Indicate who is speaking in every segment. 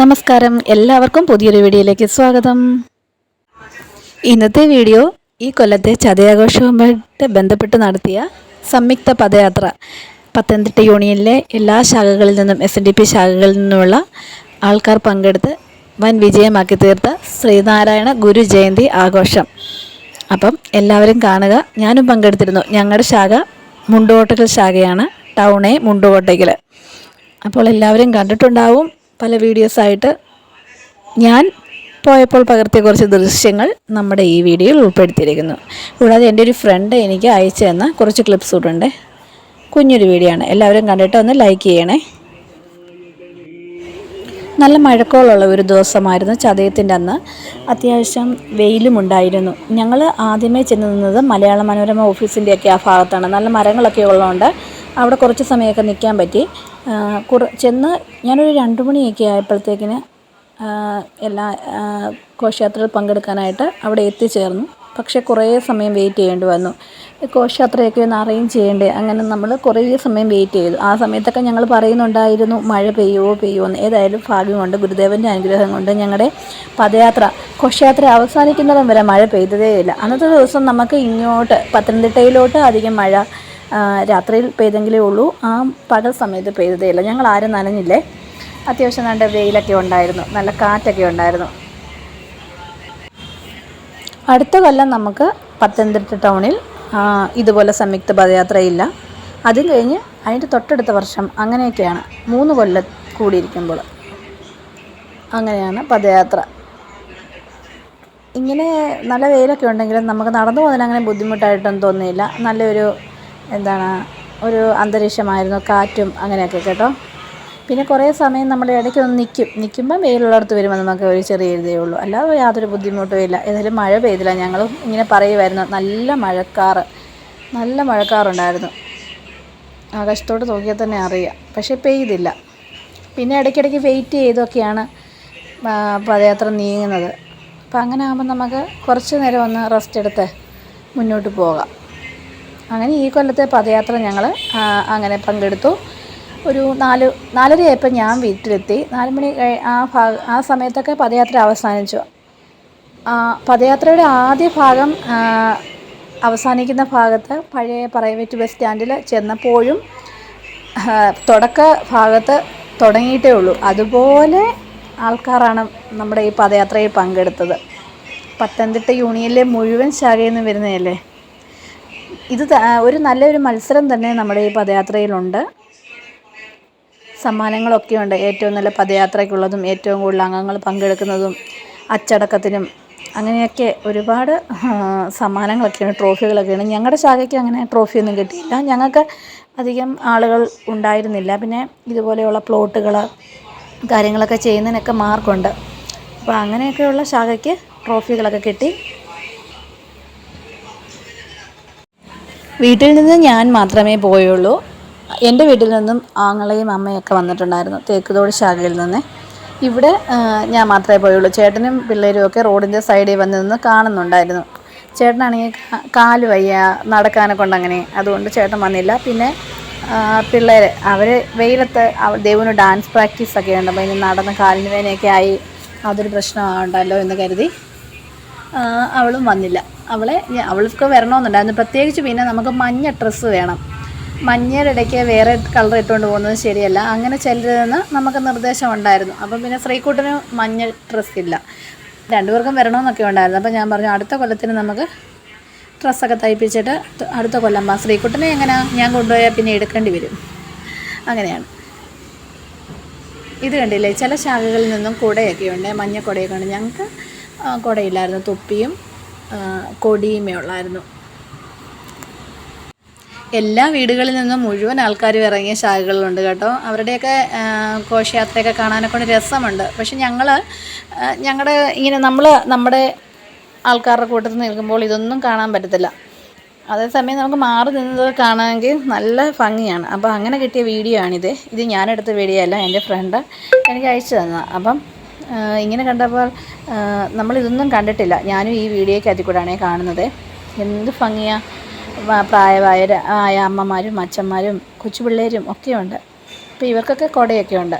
Speaker 1: നമസ്കാരം. എല്ലാവർക്കും പുതിയൊരു വീഡിയോയിലേക്ക് സ്വാഗതം. ഇന്നത്തെ വീഡിയോ ഈ കൊല്ലത്തെ ചതയാഘോഷവുമായിട്ട് ബന്ധപ്പെട്ട് നടത്തിയ സംയുക്ത പദയാത്ര. പത്തനംതിട്ട യൂണിയനിലെ എല്ലാ ശാഖകളിൽ നിന്നും എസ് എൻ ഡി പി ശാഖകളിൽ നിന്നുമുള്ള ആൾക്കാർ പങ്കെടുത്ത് വൻ വിജയമാക്കി തീർത്ത ശ്രീനാരായണ ഗുരു ജയന്തി ആഘോഷം. അപ്പം എല്ലാവരും കാണുക. ഞാനും പങ്കെടുത്തിരുന്നു. ഞങ്ങളുടെ ശാഖ മുണ്ടുകോട്ടക്കൽ ശാഖയാണ്. ടൗണേ മുണ്ടുകോട്ടയ്ക്കൽ അപ്പോൾ എല്ലാവരും കണ്ടിട്ടുണ്ടാവും. പല വീഡിയോസായിട്ട് ഞാൻ പോയപ്പോൾ പകർത്തിയ കുറച്ച് ദൃശ്യങ്ങൾ നമ്മുടെ ഈ വീഡിയോയിൽ ഉൾപ്പെടുത്തിയിരിക്കുന്നു. കൂടാതെ എന്റെ ഒരു ഫ്രണ്ട് എനിക്ക് അയച്ചു തന്ന കുറച്ച് ക്ലിപ്സ് കൂട്ടുണ്ട് കുഞ്ഞൊരു വീഡിയോ ആണ്. എല്ലാവരും കണ്ടിട്ട് ഒന്ന് ലൈക്ക് ചെയ്യണേ. നല്ല മഴക്കോളുള്ള ഒരു ദിവസമായിരുന്നു ചതയത്തിന്റെ അന്ന്. അത്യാവശ്യം വെയിലും ഉണ്ടായിരുന്നു. ഞങ്ങൾ ആദ്യമേ ചെന്ന് നിന്നത് മലയാള മനോരമ ഓഫീസിന്റെയൊക്കെ ആ ഭാഗത്താണ്. നല്ല മരങ്ങളൊക്കെ ഉള്ളതുകൊണ്ട് അവിടെ കുറച്ച് സമയമൊക്കെ നിൽക്കാൻ പറ്റി. കുറ ചെന്ന് ഞാനൊരു രണ്ട് മണിയൊക്കെ ആയപ്പോഴത്തേക്കിന് എല്ലാ ഘോഷയാത്രയിൽ പങ്കെടുക്കാനായിട്ട് അവിടെ എത്തിച്ചേർന്നു. പക്ഷേ കുറേ സമയം വെയിറ്റ് ചെയ്യേണ്ടി വന്നു. ഘോഷയാത്രയൊക്കെ ഒന്ന് അറേഞ്ച് ചെയ്യേണ്ടേ? അങ്ങനെ നമ്മൾ കുറേ സമയം വെയിറ്റ് ചെയ്തു. ആ സമയത്തൊക്കെ ഞങ്ങൾ പറയുന്നുണ്ടായിരുന്നു മഴ പെയ്യുമോ പെയ്യുമോ എന്ന്. ഏതായാലും ഭാഗ്യം കൊണ്ട് ഗുരുദേവന്റെ അനുഗ്രഹം കൊണ്ട് ഞങ്ങളുടെ പദയാത്ര ഘോഷയാത്ര അവസാനിക്കുന്നിടം വരെ മഴ പെയ്തതേയില്ല. അന്നത്തെ ദിവസം നമുക്ക് ഇങ്ങോട്ട് പത്തനംതിട്ടയിലോട്ട് അധികം മഴ രാത്രിയിൽ പെയ്തെങ്കിലേ ഉള്ളൂ. ആ പകൽ സമയത്ത് പെയ്തതേ ഇല്ല ഞങ്ങൾ ആരും നനഞ്ഞില്ലേ? അത്യാവശ്യം നല്ല വെയിലൊക്കെ ഉണ്ടായിരുന്നു. നല്ല കാറ്റൊക്കെ ഉണ്ടായിരുന്നു. അടുത്ത കൊല്ലം നമുക്ക് പത്തനംതിട്ട ടൗണിൽ ഇതുപോലെ സംയുക്ത പദയാത്രയില്ല. അതും കഴിഞ്ഞ് അതിന്റെ തൊട്ടടുത്ത വർഷം അങ്ങനെയൊക്കെയാണ് മൂന്ന് കൊല്ലം കൂടിയിരിക്കുമ്പോൾ അങ്ങനെയാണ് പദയാത്ര. ഇങ്ങനെ നല്ല വെയിലൊക്കെ ഉണ്ടെങ്കിലും നമുക്ക് നടന്നു പോകുന്നതിന് അങ്ങനെ ബുദ്ധിമുട്ടായിട്ടൊന്നും തോന്നിയില്ല. നല്ലൊരു എന്താണ് ഒരു അന്തരീക്ഷമായിരുന്നു കാറ്റും അങ്ങനെയൊക്കെ കേട്ടോ. പിന്നെ കുറേ സമയം നമ്മുടെ ഇടയ്ക്ക് ഒന്ന് നിൽക്കും നിൽക്കുമ്പോൾ വെയിലുള്ളിടത്ത് വരുമ്പോൾ നമുക്ക് ഒരു ചെറിയ ഇതേ ഉള്ളൂ. അല്ലാതെ യാതൊരു ബുദ്ധിമുട്ടും ഇല്ല. ഏതായാലും മഴ പെയ്തില്ല. ഞങ്ങൾ ഇങ്ങനെ പറയുമായിരുന്നു നല്ല മഴക്കാറ്. നല്ല മഴക്കാറുണ്ടായിരുന്നു. ആകാശത്തോട്ട് നോക്കിയാൽ തന്നെ അറിയാം. പക്ഷേ പെയ്തില്ല. പിന്നെ ഇടയ്ക്കിടയ്ക്ക് വെയിറ്റ് ചെയ്തൊക്കെയാണ് പദയാത്ര നീങ്ങുന്നത്. അപ്പം അങ്ങനെ ആകുമ്പോൾ നമുക്ക് കുറച്ച് നേരം ഒന്ന് റെസ്റ്റ് എടുത്ത് മുന്നോട്ട് പോകാം. അങ്ങനെ ഈ കൊല്ലത്തെ പദയാത്ര ഞങ്ങൾ അങ്ങനെ പങ്കെടുത്തു. ഒരു നാല് നാലരയായപ്പോൾ ഞാൻ വീട്ടിലെത്തി. നാല് മണി ആ ഭാഗ ആ സമയത്തൊക്കെ പദയാത്ര അവസാനിച്ചു. പദയാത്രയുടെ ആദ്യ ഭാഗം അവസാനിക്കുന്ന ഭാഗത്ത് പഴയ പ്രൈവറ്റ് ബസ് സ്റ്റാൻഡിൽ ചെന്നപ്പോഴും തുടക്ക ഭാഗത്ത് തുടങ്ങിയിട്ടേ ഉള്ളൂ. അതുപോലെ ആൾക്കാരാണ് നമ്മുടെ ഈ പദയാത്രയിൽ പങ്കെടുത്തത്. പത്തനംതിട്ട യൂണിയനിലെ മുഴുവൻ ശാഖയിൽ നിന്ന് വരുന്നതല്ലേ? ഇത് ഒരു നല്ലൊരു മത്സരം തന്നെ നമ്മുടെ ഈ പദയാത്രയിലുണ്ട്. സമ്മാനങ്ങളൊക്കെ ഉണ്ട്. ഏറ്റവും നല്ല പദയാത്രയ്ക്കുള്ളതും ഏറ്റവും കൂടുതൽ അംഗങ്ങൾ പങ്കെടുക്കുന്നതും അച്ചടക്കത്തിനും അങ്ങനെയൊക്കെ ഒരുപാട് സമ്മാനങ്ങളൊക്കെയാണ് ട്രോഫികളൊക്കെയാണ്. ഞങ്ങളുടെ ശാഖയ്ക്ക് അങ്ങനെ ട്രോഫിയൊന്നും കിട്ടിയില്ല. ഞങ്ങൾക്ക് അധികം ആളുകൾ ഉണ്ടായിരുന്നില്ല. പിന്നെ ഇതുപോലെയുള്ള പ്ലോട്ടുകൾ കാര്യങ്ങളൊക്കെ ചെയ്യുന്നതിനൊക്കെ മാർക്കുണ്ട്. അപ്പോൾ അങ്ങനെയൊക്കെയുള്ള ശാഖയ്ക്ക് ട്രോഫികളൊക്കെ കിട്ടി. വീട്ടിൽ നിന്ന് ഞാൻ മാത്രമേ പോയുള്ളൂ. എന്റെ വീട്ടിൽ നിന്നും ആങ്ങളെയും അമ്മയൊക്കെ വന്നിട്ടുണ്ടായിരുന്നു തേക്കുതോട് ശാഖയിൽ നിന്ന്. ഇവിടെ ഞാൻ മാത്രമേ പോയുള്ളൂ. ചേട്ടനും പിള്ളേരും ഒക്കെ റോഡിന്റെ സൈഡിൽ വന്ന് നിന്ന് കാണുന്നുണ്ടായിരുന്നു. ചേട്ടനാണെങ്കിൽ കാൽ വയ്യ നടക്കാനെ കൊണ്ട് അങ്ങനെ. അതുകൊണ്ട് ചേട്ടൻ വന്നില്ല. പിന്നെ പിള്ളേർ അവർ വെയിലത്ത് ദൈവന് ഡാൻസ് പ്രാക്ടീസൊക്കെ ഉണ്ട്. അപ്പോൾ ഇനി നടന്ന് കാലിന് വേനയൊക്കെ ആയി. അതൊരു പ്രശ്നമുണ്ടല്ലോ എന്ന് കരുതി. അവളും വന്നില്ല. അവളെ അവൾക്ക് വരണമെന്നുണ്ടായിരുന്നു. പ്രത്യേകിച്ച് പിന്നെ നമുക്ക് മഞ്ഞ ഡ്രസ്സ് വേണം. മഞ്ഞയുടെ ഇടയ്ക്ക് വേറെ കളർ ഇട്ടുകൊണ്ട് പോകുന്നത് ശരിയല്ല. അങ്ങനെ ചെല്ലരുതെന്ന് നമുക്ക് നിർദ്ദേശം ഉണ്ടായിരുന്നു. അപ്പം പിന്നെ ശ്രീകുട്ടന് മഞ്ഞ ഡ്രസ്സ് ഇല്ല. രണ്ടുപേർക്കും വരണമെന്നൊക്കെ ഉണ്ടായിരുന്നു. അപ്പം ഞാൻ പറഞ്ഞു അടുത്ത കൊല്ലത്തിന് നമുക്ക് ഡ്രസ്സൊക്കെ തയ്പ്പിച്ചിട്ട് അടുത്ത കൊല്ലം വാ. ശ്രീക്കുട്ടനെ എങ്ങനെ? ഞാൻ കൊണ്ടുപോയാൽ പിന്നെ എടുക്കേണ്ടി വരും. അങ്ങനെയാണ്. ഇത് കണ്ടില്ലേ? ചില ശാഖകളിൽ നിന്നും കുടയൊക്കെ ഉണ്ട് മഞ്ഞ ഉണ്ട് ഞങ്ങൾക്ക് കുടയില്ലായിരുന്നു തൊപ്പിയും കൊടിയുമേ ഉള്ളായിരുന്നു. എല്ലാ വീടുകളിൽ നിന്നും മുഴുവൻ ആൾക്കാരും ഇറങ്ങിയ ശാഖകളിലുണ്ട് കേട്ടോ. അവരുടെയൊക്കെ ഘോഷയാത്രയൊക്കെ കാണാനൊക്കെ കൊണ്ട് രസമുണ്ട്. പക്ഷെ ഞങ്ങൾ ഞങ്ങളുടെ ഇങ്ങനെ നമ്മൾ നമ്മുടെ ആൾക്കാരുടെ കൂട്ടത്തിൽ നിൽക്കുമ്പോൾ ഇതൊന്നും കാണാൻ പറ്റത്തില്ല. അതേസമയം നമുക്ക് മാറി നിന്നത് കാണാമെങ്കിൽ നല്ല ഭംഗിയാണ്. അപ്പോൾ അങ്ങനെ കിട്ടിയ വീഡിയോ ആണിത്. ഇത് ഞാനെടുത്ത വീഡിയോ അല്ല എന്റെ ഫ്രണ്ട് എനിക്ക് അയച്ചു തന്നതാണ് അപ്പം ഇങ്ങനെ കണ്ടപ്പോൾ നമ്മളിതൊന്നും കണ്ടിട്ടില്ല. ഞാനും ഈ വീഡിയോയ്ക്ക് കൂടെയാണ് കാണുന്നത്. എന്ത് ഭംഗിയാണ് പ്രായമായ ആയ അമ്മമാരും അച്ഛന്മാരും കൊച്ചു പിള്ളേരും ഒക്കെയുണ്ട്. അപ്പോൾ ഇവർക്കൊക്കെ കുടയൊക്കെ ഉണ്ട്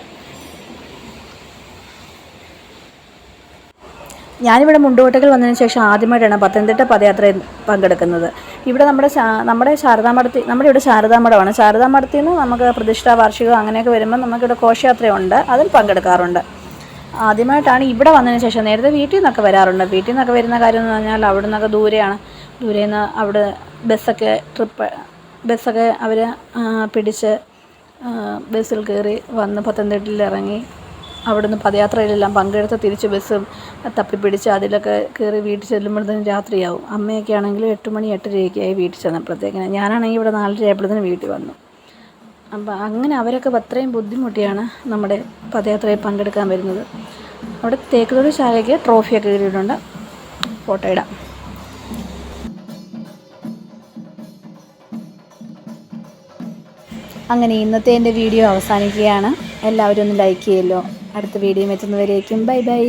Speaker 1: ഞാനിവിടെ മുണ്ടുകോട്ടകൾ വന്നതിന് ശേഷം ആദ്യമായിട്ടാണ് പത്തനംതിട്ട പദയാത്രയിൽ പങ്കെടുക്കുന്നത്. ഇവിടെ നമ്മുടെ നമ്മുടെ ശാരദാമഠത്തിൽ നമ്മുടെ ഇവിടെ ശാരദാമഠമാണ്. ശാരദാമഠത്തിൽ നിന്ന് നമുക്ക് പ്രതിഷ്ഠാ വാർഷികം അങ്ങനെയൊക്കെ വരുമ്പോൾ നമുക്കിവിടെ ഘോഷയാത്രയുണ്ട്. അതിൽ പങ്കെടുക്കാറുണ്ട്. ആദ്യമായിട്ടാണ് ഇവിടെ വന്നതിന് ശേഷം നേരത്തെ വീട്ടിൽ നിന്നൊക്കെ വരാറുണ്ട്. വീട്ടിൽ നിന്നൊക്കെ വരുന്ന കാര്യം എന്ന് പറഞ്ഞാൽ അവിടെ നിന്നൊക്കെ ദൂരെയാണ്. ദൂരെ നിന്ന് അവിടെ ബസ്സൊക്കെ ട്രിപ്പ് ബസ്സൊക്കെ അവർ പിടിച്ച് ബസ്സിൽ കയറി വന്ന് പത്തനംതിട്ടയിൽ ഇറങ്ങി അവിടുന്ന് പദയാത്രയിലെല്ലാം പങ്കെടുത്ത് തിരിച്ച് ബസ്സും തപ്പിപ്പിടിച്ച് അതിലൊക്കെ കയറി വീട്ടിൽ ചെല്ലുമ്പോഴത്തേനും രാത്രിയാവും. അമ്മയൊക്കെ ആണെങ്കിൽ എട്ട് മണി എട്ടരയൊക്കെ ആയി വീട്ടിൽ ചെന്നപ്പോഴത്തേക്കിന്. ഞാനാണെങ്കിൽ ഇവിടെ നാലര ആയപ്പോഴത്തേനും വീട്ടിൽ വന്നു. അപ്പം അങ്ങനെ അവരൊക്കെ അത്രയും ബുദ്ധിമുട്ടിയാണ് നമ്മുടെ പദയാത്രയിൽ പങ്കെടുക്കാൻ വരുന്നത്. അവിടെ തേക്കുതൊടി ശാലയ്ക്ക് ട്രോഫിയൊക്കെ കിട്ടിയിട്ടുണ്ട്. ഫോട്ടോ ഇടാം. അങ്ങനെ ഇന്നത്തെ എന്റെ വീഡിയോ അവസാനിക്കുകയാണ്. എല്ലാവരും ഒന്ന് ലൈക്ക് ചെയ്യല്ലോ. അടുത്ത വീഡിയോ എത്തുന്നവരേക്കും ബൈ ബൈ.